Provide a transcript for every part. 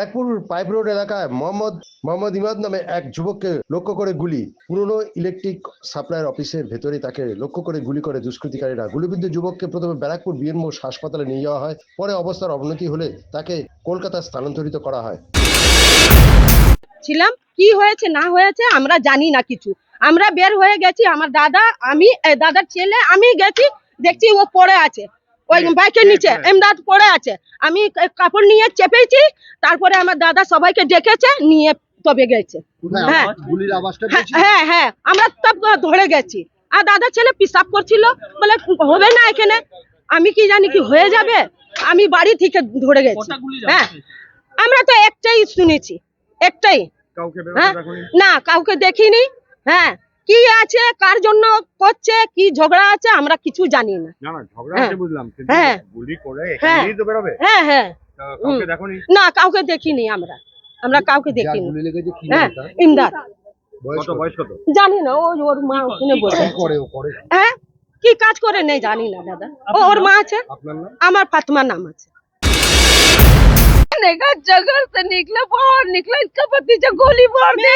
Barrackpore pipe road এলাকায় মোহাম্মদ মোহাম্মদ ইমাদ নামে এক যুবককে লক্ষ্য করে গুলি। পুরনো ইলেকট্রিক সাপ্লাইয়ের অফিসের ভেতরে তাকে লক্ষ্য করে গুলি করে দুষ্কৃতিকারীরা। গুলিবিদ্ধ যুবককে প্রথমে ব্যারাকপুর বিএনমো হাসপাতালে নিয়ে যাওয়া হয়। পরে অবস্থার অবনতি হলে তাকে কলকাতা স্থানান্তরিত করা হয়। ছিলাম, কি হয়েছে, না হয়েছে, আমরা জানি না কিছু। আমরা বের হয়ে গেছি, আমার দাদা, আমি দাদার ছেলে, আমি গেছি, দেখছি ও পড়ে আছে। ওই বাইকের নিচে এমদাদ পড়ে আছে। আমি কাপড় নিয়ে চেপেছি তারপরে আমার দাদা সবাইকে ডেকেছে নিয়ে তবে গেছে। হ্যাঁ। হ্যাঁ, হ্যাঁ হ্যাঁ আমরা সব ধরে গেছি। আর দাদা ছেলে পিসাব করছিল বলে হবে না এখানে। আমি কি জানি কি হয়ে যাবে? আমি বাড়ি থেকে ধরে গেছি। হ্যাঁ। আমরা তো একটাই শুনেছি। একটাই। হ্যাঁ। না কাউকে দেখিনি। হ্যাঁ। কি আছে কার জন্য করছে কি ঝগড়া আছে আমরা কিছু জানি না না না ঝগড়া হ্যাঁ। আছে বুঝলাম কিন্তু হ্যাঁ। গুলি করে হ্যাঁ। এখানেই তো বেরোবে হ্যাঁ হ্যাঁ তা কাউকে হুম। দেখোনি না কাউকে দেখিনি আমরা আমরা কাউকে দেখিনি গুলি লেগেছে কি হ্যাঁ ইমদাদ কত বয়স কত জানি না ও ওর মা ওখানে বসে আছে। করে ও করে হ্যাঁ কি কাজ করে নেই জানি না দাদা ও ওর মা আছে আপনার নাম আমার फातिमा नाम আছে निका जगह से निकले बाहर निकले इसका भतीजा गोली मार दी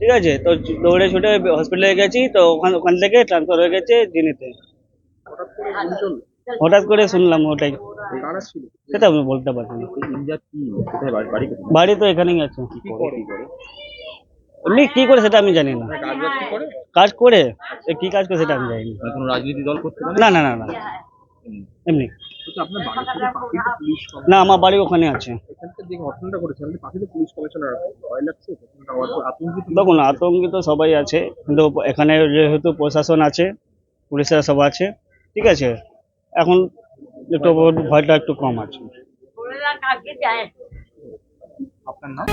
ঠিক আছে? তো দৌড়ে ছুটে হসপিটালে গেছি তো ওখান ওখান থেকে ট্রান্সফার হয়ে গেছে জিনিতে। হঠাৎ করে শুনলাম ওটাই। সেটা আমি বলতে পারছি না। বাড়ি তো এখানেই আছে। এমনি কি করে সেটা আমি জানি না। কাজ করে? এ কি কাজ করে সেটা আমি জানি না। কোনো রাজনীতি দল করতে না না না না। এমনি। না আমার বাড়ি ওখানে আছে। আতঙ্কিত দেখুন আতঙ্কিত সবাই আছে কিন্তু এখানে যেহেতু প্রশাসন আছে পুলিশেরা সব আছে ঠিক আছে? এখন একটু ভয়টা একটু কম আছে। আপনার নাম?